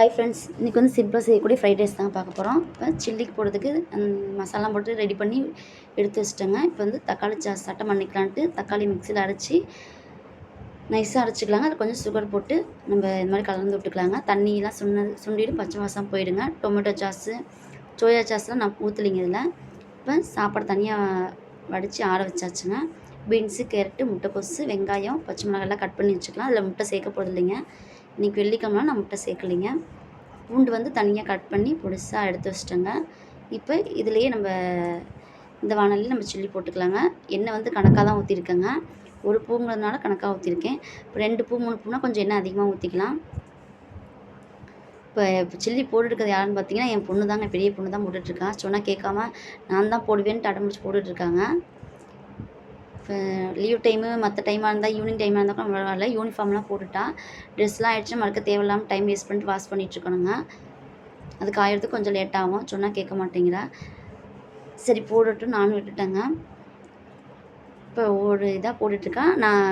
Hi friends இன்றைக்கி வந்து சிம்பிளாக செய்யக்கூடிய ஃப்ரைட் ரைஸ் தாங்க பார்க்க போகிறோம் இப்போ சில்லிக்கு போடுறதுக்கு மசாலா போட்டு ரெடி பண்ணி எடுத்து வச்சுட்டேங்க. இப்போ வந்து தக்காளி சாஸ் சட்டம் பண்ணிக்கலான்ட்டு தக்காளி மிக்சியில் அரைச்சி நைஸாக அரைச்சிக்கலாங்க. அதில் கொஞ்சம் சுகர் போட்டு நம்ம இந்த மாதிரி கலந்து விட்டுக்கலாங்க. தண்ணியெலாம் சுண்ண சுண்டிடும் பச்சை வாசம் போயிடுங்க. டொமேட்டோ சாஸு சோயா சாஸ்லாம் நான் ஊற்றலிங்க இதில். இப்போ சாப்பாடு தனியாக வடித்து ஆற வச்சாச்சுங்க. பீன்ஸு கேரட்டு முட்டைக்கோசு வெங்காயம் பச்சை மிளகாயெல்லாம் கட் பண்ணி வச்சுக்கலாம். அதில் முட்டை சேர்க்க போகிறது இல்லைங்க இன்றைக்கி வெள்ளிக்கிழமை நான் முட்டை சேர்க்கலைங்க. பூண்டு வந்து தனியாக கட் பண்ணி பொடிசாக எடுத்து வச்சிட்டேங்க. இப்போ இதுலேயே நம்ம இந்த வானல்லையும் நம்ம சில்லி போட்டுக்கலாங்க. எண்ணெய் வந்து கணக்காக தான் ஊற்றிருக்கேங்க ஒரு பூங்கிறதுனால கணக்காக ஊற்றிருக்கேன் இப்போ ரெண்டு பூ மூணு பூனால் கொஞ்சம் எண்ணெய் அதிகமாக ஊற்றிக்கலாம் இப்போ சில்லி போட்டுருக்கிறது யாருன்னு பார்த்தீங்கன்னா என் பொண்ணு தாங்க பெரிய பொண்ணு தான் போட்டுட்ருக்கா சொன்னால் கேட்காம நான் தான் போடுவேன்ட்டு அடம்பிடிச்சு போட்டுட்ருக்காங்க லீவ் டைமு மற்ற டைமாக இருந்தால் ஈவினிங் டைமாக இருந்தால் கூட பரவாயில்ல யூனிஃபார்ம்லாம் போட்டுட்டா ட்ரெஸ்லாம் ஆகிடுச்சு மறுக்க தேவையில்லாமல் டைம் வேஸ்ட் பண்ணிட்டு வாஷ் பண்ணிகிட்ருக்கணுங்க அது காயறதுக்கு கொஞ்சம் லேட் ஆகும். சொன்னால் கேட்க மாட்டேங்கிறா. சரி போடட்டும். நானும் விட்டுட்டேங்க. இப்போ ஒரு இதாக போட்டுட்ருக்கேன் நான்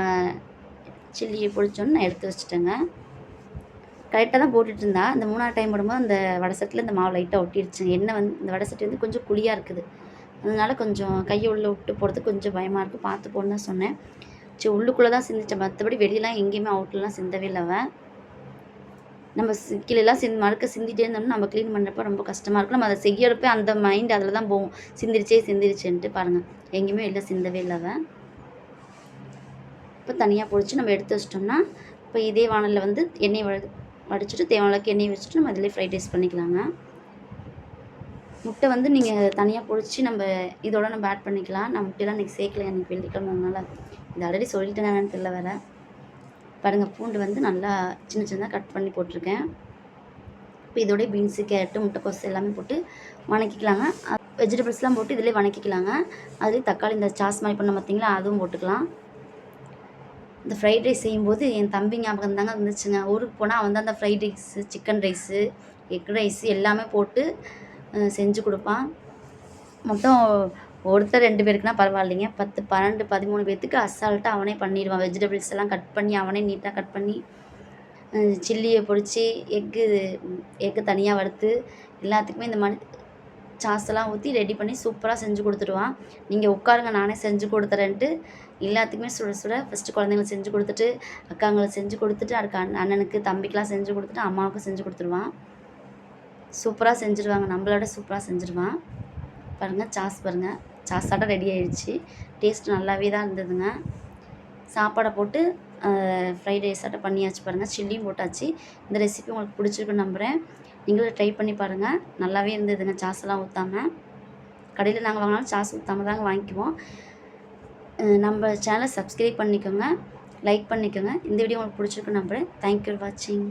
சில்லியை பொடிச்சோன்னு நான் எடுத்து வச்சுட்டேங்க. கரெக்டாக தான் போட்டுட்டு இருந்தா இந்த மூணாவது டைம் போடும்போது அந்த வடை சட்டில் இந்த மாவு லைட்டாக ஒட்டிடுச்சுங்க எண்ணெய் வந்து இந்த வடை சட்டி வந்து கொஞ்சம் குழியாக இருக்குது. அதனால கொஞ்சம் கையை உள்ளே விட்டு போகிறதுக்கு கொஞ்சம் பயமாக இருக்குது பார்த்து போன்னு தான் சொன்னேன். சரி உள்ளுக்குள்ளே தான் சிந்திச்சேன். மற்றபடி வெளியெலாம் எங்கேயுமே அவுட்லலாம் சிந்தவே இல்லை நம்ம கீழெல்லாம் சிந்தி மறுக்க சிந்திட்டே இருந்தோம்னா நம்ம க்ளீன் பண்ணுறப்ப ரொம்ப கஷ்டமாக இருக்கும். நம்ம அதை செய்யறப்ப அந்த மைண்ட் அதில் தான் போகும். சிந்திரிச்சே சிந்திரிச்சேன்ட்டு பாருங்கள் எங்கேயுமே இல்லை சிந்தவே இல்லை இப்போ தனியாக பொடிச்சு நம்ம எடுத்து வச்சிட்டோம்னா இப்போ இதே வானலில் வந்து எண்ணெய் வடிச்சிட்டு தேவையான அளவுக்கு எண்ணெய் வச்சுட்டு நம்ம இதிலே ஃப்ரைட் ரைஸ் பண்ணிக்கலாங்க. முட்டை வந்து நீங்கள் தனியாக பொழிச்சு நம்ம இதோட நம்ம ஆட் பண்ணிக்கலாம். நான் முட்டையெல்லாம் இன்றைக்கி சேர்க்கல. எனக்கு வெள்ளிக்கிழமைனால. இது ஆல்ரெடி சொல்லிட்டேன் என்னன்னு தெரியல வேறு. பாருங்கள் பூண்டு வந்து நல்லா சின்ன சின்னதாக கட் பண்ணி போட்டிருக்கேன். இப்போ இதோடய பீன்ஸு கேரட்டு முட்டைக்கோசு எல்லாமே போட்டு வணக்கிக்கலாங்க. வெஜிடபிள்ஸ்லாம் போட்டு இதிலே வணக்கிக்கலாங்க. அதுலேயே தக்காளி இந்த சாஸ் மாதிரி பண்ண பார்த்தீங்களா? அதுவும் போட்டுக்கலாம். இந்த ஃப்ரைட் ரைஸ் செய்யும்போது என் தம்பி ஞாபகம் தாங்க இருந்துச்சுங்க ஊருக்கு போனால் அவன் தான் அந்த fried rice chicken rice egg rice எல்லாமே போட்டு செஞ்சு கொடுப்பான். மொத்தம் ஒருத்தர் ரெண்டு பேருக்குனா பரவாயில்லைங்க. பத்து பன்னெண்டு பதிமூணு பேர்த்துக்கு அசால்ட்டாக அவனே பண்ணிடுவான். வெஜிடபிள்ஸ் எல்லாம் கட் பண்ணி அவனே நீட்டாக கட் பண்ணி சில்லியை பொடிச்சு எக்கு எக்கு தனியாக வறுத்து எல்லாத்துக்குமே இந்த மாதிரி சாஸெல்லாம் ஊற்றி ரெடி பண்ணி சூப்பராக செஞ்சு கொடுத்துடுவான். நீங்கள் உட்காருங்க நானே செஞ்சு கொடுத்துறேன்ட்டு எல்லாத்துக்குமே சுட சுட ஃபஸ்ட்டு குழந்தைங்களுக்கு செஞ்சு கொடுத்துட்டு அக்காங்களுக்கு செஞ்சு கொடுத்துட்டு அடுக்க அண்ணனுக்கு தம்பிக்கெலாம் செஞ்சு கொடுத்துட்டு அம்மாவுக்கும் செஞ்சு கொடுத்துருவான் சூப்பராக செஞ்சுருவாங்க. நம்மளோட சூப்பராக செஞ்சுருவான். பாருங்கள் சாஸ் பாருங்கள் சாஸ் ரெடி ஆயிடுச்சு. டேஸ்ட் நல்லாவே தான் இருந்ததுங்க. சாப்பாடை போட்டு ஃப்ரைட் ரைஸ் பண்ணியாச்சு பாருங்கள் சில்லியும் போட்டாச்சு. இந்த ரெசிபி உங்களுக்கு பிடிச்சிருக்குன்னு நம்புகிறேன் நீங்களும் ட்ரை பண்ணி பாருங்கள் நல்லாவே இருந்ததுங்க சாஸ்லாம் ஊற்றாமல் கடையில் நாங்கள் வாங்கினாலும் சாஸ் ஊற்றாம தாங்க வாங்கிக்குவோம். நம்ம சேனலை சப்ஸ்கிரைப் பண்ணிக்கோங்க. லைக் பண்ணிக்கோங்க. இந்த வீடியோ உங்களுக்கு பிடிச்சிருக்குன்னு நம்புகிறேன் தேங்க்யூ ஃபார் வாட்சிங்